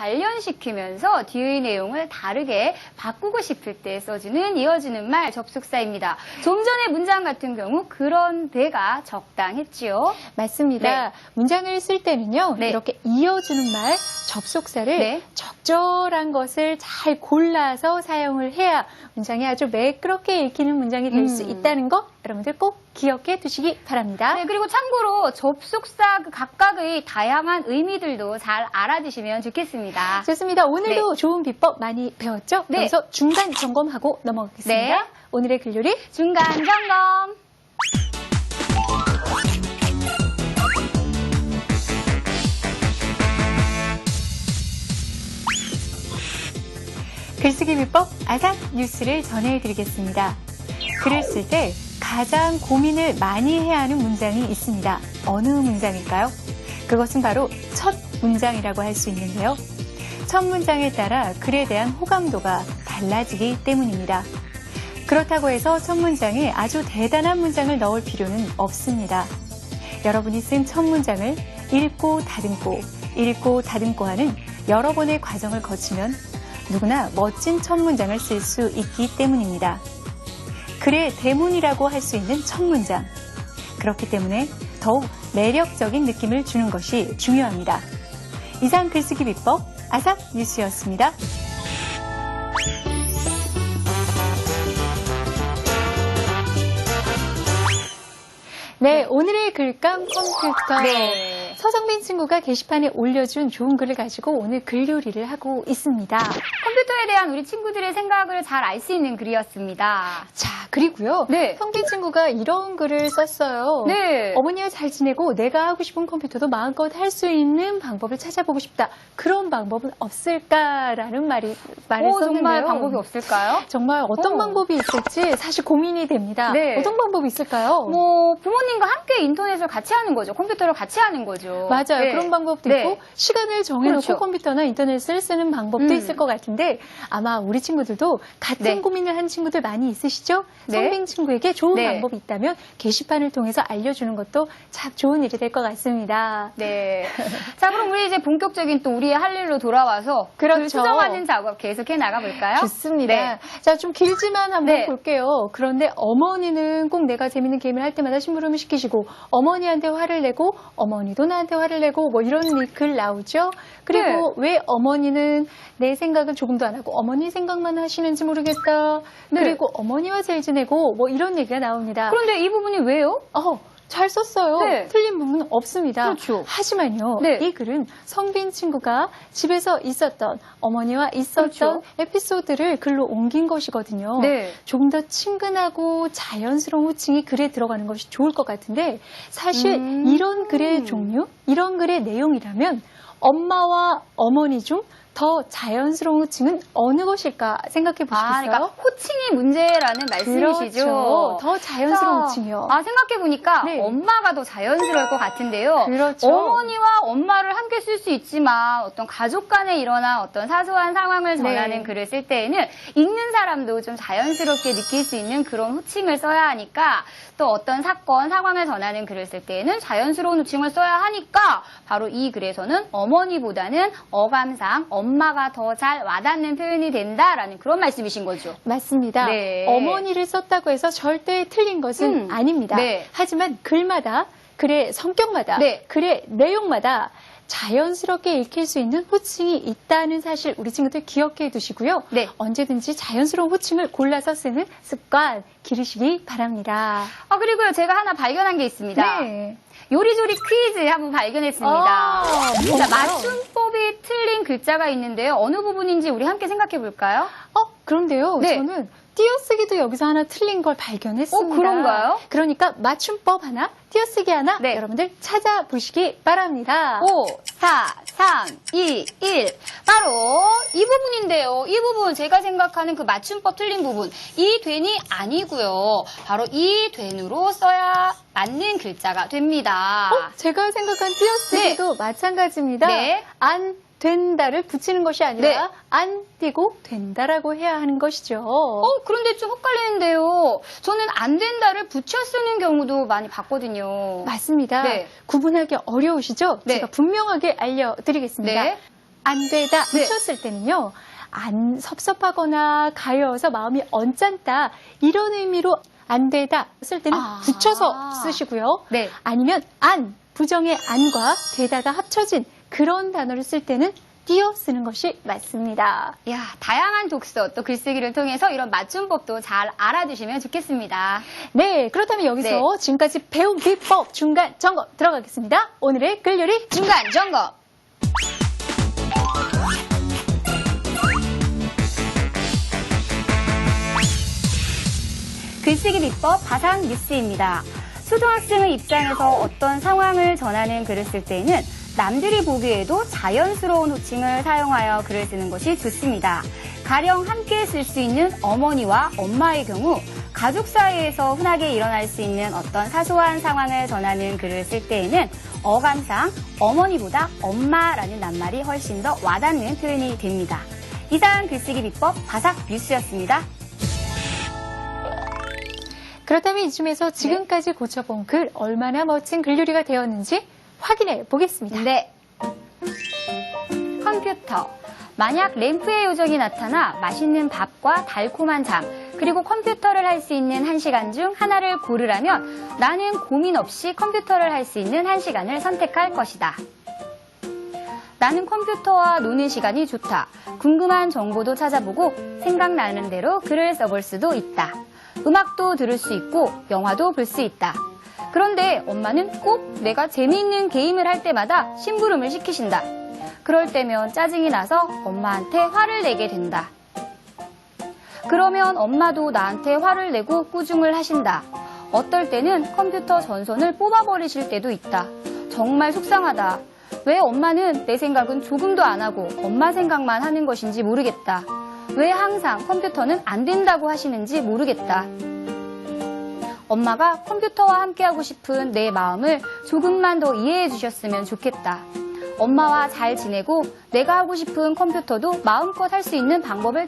관련시키면서 뒤의 내용을 다르게 바꾸고 싶을 때 써주는 이어지는 말 접속사입니다. 좀 전의 문장 같은 경우 그런 데가 적당했지요. 맞습니다. 네. 문장을 쓸 때는요, 네. 이렇게 이어주는 말, 접속사를 네. 적절한 것을 잘 골라서 사용을 해야 문장이 아주 매끄럽게 읽히는 문장이 될수 음. 있다는 거 여러분들 꼭 기억해 두시기 바랍니다. 네, 그리고 참고로 접속사 그 각각의 다양한 의미들도 잘 알아두시면 좋겠습니다. 좋습니다. 오늘도 좋은 비법 많이 배웠죠? 네. 그래서 중간 점검하고 넘어가겠습니다. 네. 오늘의 글요리 중간 점검. 글쓰기 비법 아삭 뉴스를 전해드리겠습니다. 글을 쓸때 가장 고민을 많이 해야 하는 문장이 있습니다. 어느 문장일까요? 그것은 바로 첫 문장이라고 할 수 있는데요. 첫 문장에 따라 글에 대한 호감도가 달라지기 때문입니다. 그렇다고 해서 첫 문장에 아주 대단한 문장을 넣을 필요는 없습니다. 여러분이 쓴 첫 문장을 읽고 다듬고 읽고 다듬고 하는 여러 번의 과정을 거치면 누구나 멋진 첫 문장을 쓸 수 있기 때문입니다. 글의 대문이라고 할 수 있는 첫 문장. 그렇기 때문에 더욱 매력적인 느낌을 주는 것이 중요합니다. 이상 글쓰기 비법 아삭 뉴스였습니다. 네, 오늘의 글감 컴퓨터. 네. 서성민 친구가 게시판에 올려준 좋은 글을 가지고 오늘 글 요리를 하고 있습니다. 컴퓨터에 대한 우리 친구들의 생각을 잘 알 수 있는 글이었습니다. 자, 그리고요. 네. 성빈 친구가 이런 글을 썼어요. 네. 어머니와 잘 지내고 내가 하고 싶은 컴퓨터도 마음껏 할 수 있는 방법을 찾아보고 싶다. 그런 방법은 없을까라는 말이 말을 오, 썼는데요. 정말 방법이 없을까요? 정말 어떤 오. 방법이 있을지 사실 고민이 됩니다. 네. 어떤 방법이 있을까요? 뭐 부모님과 함께 인터넷을 같이 하는 거죠. 컴퓨터를 같이 하는 거죠. 맞아요. 네. 그런 방법도 네. 있고 시간을 정해놓고 그렇죠. 컴퓨터나 인터넷을 쓰는 방법도 음. 있을 것 같은데 아마 우리 친구들도 같은 네. 고민을 하는 친구들 많이 있으시죠? 네. 성빈 친구에게 좋은 네. 방법이 있다면 게시판을 통해서 알려주는 것도 참 좋은 일이 될 것 같습니다. 네. 자, 그럼 우리 이제 본격적인 또 우리의 할 일로 돌아와서 그렇죠. 글 수정하는 작업 계속해 나가 볼까요? 좋습니다. 네. 자, 좀 길지만 한번 네. 볼게요. 그런데 어머니는 꼭 내가 재밌는 게임을 할 때마다 심부름을 시키시고 어머니한테 화를 내고 어머니도 나 한테 화를 내고 뭐 이런 글 나오죠. 그리고 네. 왜 어머니는 내 생각을 조금도 안 하고 어머니 생각만 하시는지 모르겠다. 네. 그리고 어머니와 잘 지내고 뭐 이런 얘기가 나옵니다. 그런데 이 부분이 왜요? 어, 잘 썼어요. 네. 틀린 부분은 없습니다. 그렇죠. 하지만요, 네. 이 글은 성빈 친구가 집에서 있었던 어머니와 있었던 그렇죠. 에피소드를 글로 옮긴 것이거든요. 네. 조금 더 친근하고 자연스러운 호칭이 글에 들어가는 것이 좋을 것 같은데 사실 음. 이런 글의 종류, 이런 글의 내용이라면 엄마와 어머니 중더 자연스러운 호칭은 어느 것일까 생각해 보시겠어요? 아, 그러니까 호칭이 문제라는 말씀이시죠? 그렇죠. 더 자연스러운 자, 호칭이요. 아, 생각해보니까 네. 엄마가 더 자연스러울 것 같은데요. 그렇죠. 어머니와 엄마를 함께 쓸 수 있지만 어떤 가족 간에 일어난 어떤 사소한 상황을 전하는 네. 글을 쓸 때에는 읽는 사람도 좀 자연스럽게 느낄 수 있는 그런 호칭을 써야 하니까 또 어떤 사건, 상황을 전하는 글을 쓸 때에는 자연스러운 호칭을 써야 하니까 바로 이 글에서는 어머니보다는 어감상 엄마가 더 잘 와닿는 표현이 된다라는 그런 말씀이신 거죠. 맞습니다. 네. 어머니를 썼다고 해서 절대 틀린 것은 음, 아닙니다. 네. 하지만 글마다 글의 성격마다 네. 글의 내용마다 자연스럽게 읽힐 수 있는 호칭이 있다는 사실 우리 친구들 기억해 두시고요. 네. 언제든지 자연스러운 호칭을 골라서 쓰는 습관 기르시기 바랍니다. 아, 그리고요, 제가 하나 발견한 게 있습니다. 네. 요리조리 퀴즈 한번 발견했습니다. 아, 자? 맞춤 법이 틀린 글자가 있는데요. 어느 부분인지 우리 함께 생각해 볼까요? 어, 그런데요. 네. 저는 띄어쓰기도 여기서 하나 틀린 걸 발견했습니다. 어, 그런가요? 그러니까 맞춤법 하나, 띄어쓰기 하나 네. 여러분들 찾아보시기 바랍니다. 5, 4, 3, 2, 1. 바로 이 부분인데요. 이 부분 제가 생각하는 그 맞춤법 틀린 부분. 이 된이 아니고요. 바로 이 된으로 써야 맞는 글자가 됩니다. 어, 제가 생각한 띄어쓰기도 마찬가지입니다. 네. 안 된다를 붙이는 것이 아니라 네. 안 띄고 된다라고 해야 하는 것이죠. 어, 그런데 좀 헷갈리는데요. 저는 안 된다를 붙여 쓰는 경우도 많이 봤거든요. 맞습니다. 네. 구분하기 어려우시죠? 네. 제가 분명하게 알려드리겠습니다. 네. 안 되다 네. 붙였을 때는요. 안 섭섭하거나 가여워서 마음이 언짢다 이런 의미로 안 되다 쓸 때는 아. 붙여서 쓰시고요. 네. 아니면 안 부정의 안과 되다가 합쳐진 그런 단어를 쓸 때는 띄어 쓰는 것이 맞습니다. 야, 다양한 독서 또 글쓰기를 통해서 이런 맞춤법도 잘 알아두시면 좋겠습니다. 네, 그렇다면 여기서 네. 지금까지 배운 비법 중간 점검 들어가겠습니다. 오늘의 글요리 중간 점검. 글쓰기 비법 바상 뉴스입니다. 초등학생의 입장에서 어떤 상황을 전하는 글을 쓸 때에는 남들이 보기에도 자연스러운 호칭을 사용하여 글을 쓰는 것이 좋습니다. 가령 함께 쓸 수 있는 어머니와 엄마의 경우 가족 사이에서 흔하게 일어날 수 있는 어떤 사소한 상황을 전하는 글을 쓸 때에는 어감상 어머니보다 엄마라는 낱말이 훨씬 더 와닿는 표현이 됩니다. 이상 글쓰기 비법 바삭 뉴스였습니다. 그렇다면 이쯤에서 지금까지 고쳐본 글 얼마나 멋진 글요리가 되었는지 확인해 보겠습니다. 네. 컴퓨터. 만약 램프의 요정이 나타나 맛있는 밥과 달콤한 잠, 그리고 컴퓨터를 할 수 있는 한시간중 하나를 고르라면 나는 고민 없이 컴퓨터를 할 수 있는 한시간을 선택할 것이다. 나는 컴퓨터와 노는 시간이 좋다. 궁금한 정보도 찾아보고 생각나는 대로 글을 써볼 수도 있다. 음악도 들을 수 있고 영화도 볼 수 있다. 그런데 엄마는 꼭 내가 재미있는 게임을 할 때마다 심부름을 시키신다. 그럴 때면 짜증이 나서 엄마한테 화를 내게 된다. 그러면 엄마도 나한테 화를 내고 꾸중을 하신다. 어떨 때는 컴퓨터 전선을 뽑아버리실 때도 있다. 정말 속상하다. 왜 엄마는 내 생각은 조금도 안 하고 엄마 생각만 하는 것인지 모르겠다. 왜 항상 컴퓨터는 안 된다고 하시는지 모르겠다. 엄마가 컴퓨터와 함께하고 싶은 내 마음을 조금만 더 이해해 주셨으면 좋겠다. 엄마와 잘 지내고 내가 하고 싶은 컴퓨터도 마음껏 할 수 있는 방법을